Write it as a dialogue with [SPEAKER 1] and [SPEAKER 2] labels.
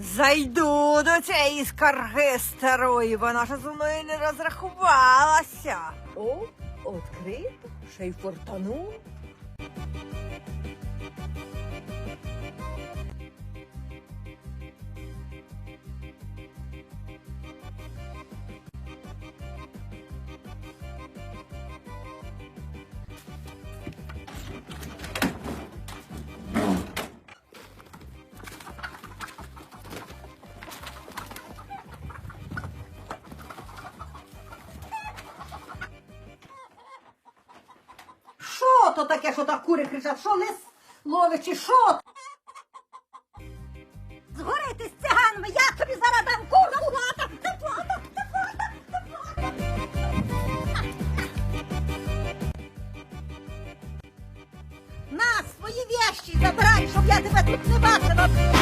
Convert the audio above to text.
[SPEAKER 1] Зайду до цієї скарги старої, вона ж зі мною не розрахувалася. О, відкрито, ще й фортану. То таке, що так кури кричать? Що лис ловить чи що? Згорити з циганами, я тобі зараз дам курку! плата, ти плата, ти плата, ти плата. На свої вещі забирай, щоб я тебе тут не бачила.